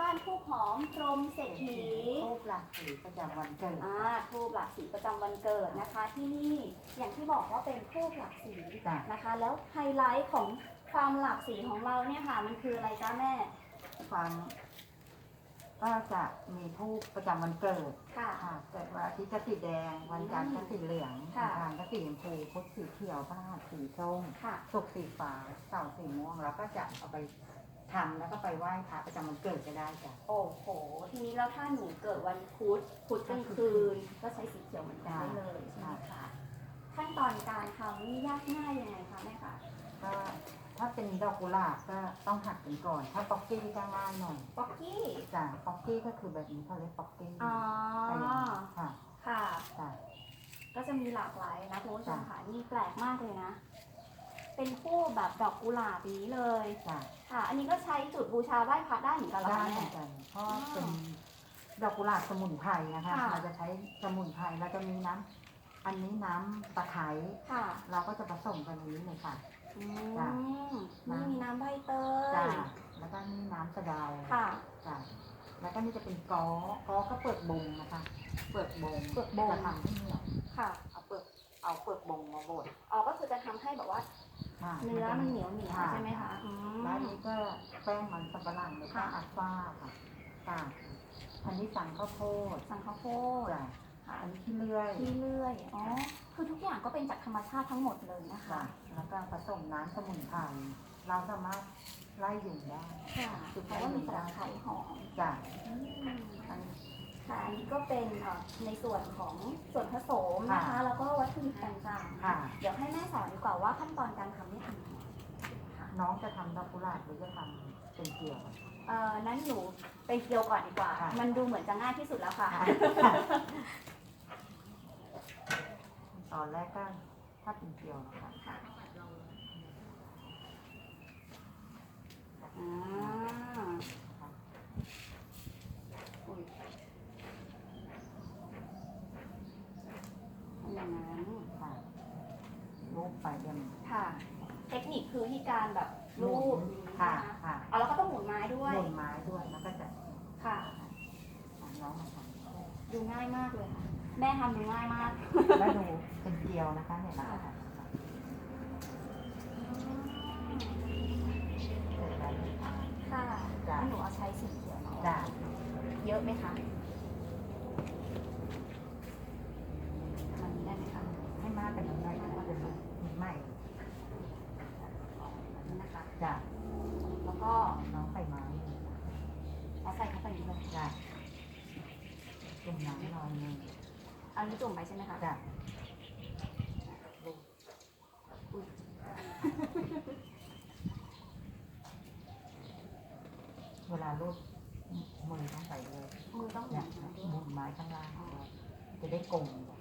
บ้านทูบหอมพรหมเศรษฐีทูบหลักสีประจำวันเกิดอ่าทูบหลักสีประจำวันเกิดนะคะ ที่นี่อย่างที่บอกว่าเป็นทูบหลักสีจ้ะนะคะ แล้วไฮไลท์ของความหลากสีของเราเนี่ยค่ะ มันคืออะไรจ้าแม่ความก็จะมีทูบประจำวันเกิด ค่ะค่ะเกิดวันอาทิตย์ก็สีแดง วันจันทร์ก็สีเหลืองค่ะวันอังคารก็สีชมพูพุธสีเขียวพฤหัสสีส้มค่ะศุกร์สีฟ้าเสาร์สีม่วง แล้วก็จะเอาไป ทำแล้วก็ไปไหว้พระประจำวันเกิดก็ได้จ้ะโอ้โห ทีนี้แล้วถ้าหนูเกิดวันพุธพุธกลางคืน ก็ใช้สีเขียวเหมือนกันได้เลยใช่ไหมคะขั้นตอนการทำนี่ยากง่ายยังไงคะแม่คะก็ถ้าเป็นดอกกุหลาบก็ต้องหัดกันก่อน ถ้าป๊อกกี้ก็ง่ายหน่อยป๊อกกี้จ้ะป๊อกกี้ก็คือแบบนี้เขาเรียกป๊อกกี้อ๋ออะไรอย่างนี้ค่ะค่ะ จ้ะก็จะมีหลากหลายนะคุณผู้ชมจ้ะค่ะนี่แปลกมากเลยนะ เป็นคู่แบบดอกกุหลาบนี้เลย จ้ะค่ะ อันนี้ก็ใช้จุดบูชาไหว้พระได้เหมือนกันเหรอได้คะเหมืแม่ อนกันเพราะเป็นดอกกุหลาบสมุนไพรนะคะค่ะ เราจะใช้สมุนไพรเราจะมีน้ำอันนี้น้ำตะไคร้ค่ะเราก็จะผสมกันในนี้เลยค่ะ อืจ้ะ มนี่มีน้ำใบเตจ้ายแล้วก็นี่น้ำสะเดาค่ะจ้ะแล้วก็นี่จะเป็นกอกอก็เปลือกบงนะคะ เปลือกบงเปลือกบง จะทำให้เหนียวค่ะ เอาเปลือกเอาเปลือกบงมาบด อ๋อก็คือจะทำให้แบบว่า ค่ะเนื้อมันเหนียวเหนียวค่ะใช่ไหมคะอืมแล้วอันนี้ก็แป้งมันสับปะหลังหรือแป้งค่ะอัลฟาค่ะค่ะอันนี้สั่งข้าวโพดสังข้าวโพดจ้ะค่ะอันนี้ขี้เลื่อยที่เลื่อยอ๋อคือทุกอย่างก็เป็นจากธรรมชาติทั้งหมดเลยนะคะจ้ะแล้วก็ผสมน้ำสมุนไพรเราสามารถไล่ยุงได้ค่ะเพราะว่ามีสารไข่หอมจ้ะอืมอันนี้ ค่ะอันนี้ก็เป็นเอ่อในส่วนของส่วนผสมนะคะ ค่ะแล้วก็วัตถุดิบต่างๆค่ะ เดี๋ยวให้แม่สอนดีกว่าว่าขั้นตอนการทำนี่ทำยังไงค่ะน้องจะทำดอกกุหลาบหรือจะทำเป็นเกลียว เอ่อนั้นหนูเป็นเกียวก่อนดีกว่า ค่ะ มันดูเหมือนจะง่ายที่สุดแล้วค่ะ ตอนแรกก็ถ้าเป็นเกลียวนะคะค่ะอ่าอุ๊ยอย่าง นั้นค่ะรูปไปยังค่ะ เทคนิคคือที่การแบบรูปอย่างนี้ค่ะนะคะค่ะเอาแล้วก็ต้องหมุนไม้ด้วยบนไม้ด้วยแล้วก็จะค่ะน้องมาทำดูง่ายมากเลยค่ะแม่ทำดูง่ายมากแล้วดูเป็นเกลียวนะคะเนี่ยนะคะค่ะจ้ะแล้วหนูเอาใช้สีเขียวเนาะจ้ะเยอะไหมคะ มันได้ไหมคะ ให้มากกันหน่อยนะคะเป็น ใหม่นี่นะคะจ้ะแล้วก็น้องใส่ไม้เอาใส่เข้าไปนี้เลยจ้ะเป็นน้ำลอยหนึ่งเอานี้จุ่มไปใช่ไหมคะจ้ะอุ๊ยเวลาลูกมือต้องใส่เลยมือต้องหมุเนี่ยนมาด้วยหมุนไม้ข้างล่างด้วยจะได้กลมจ้ะ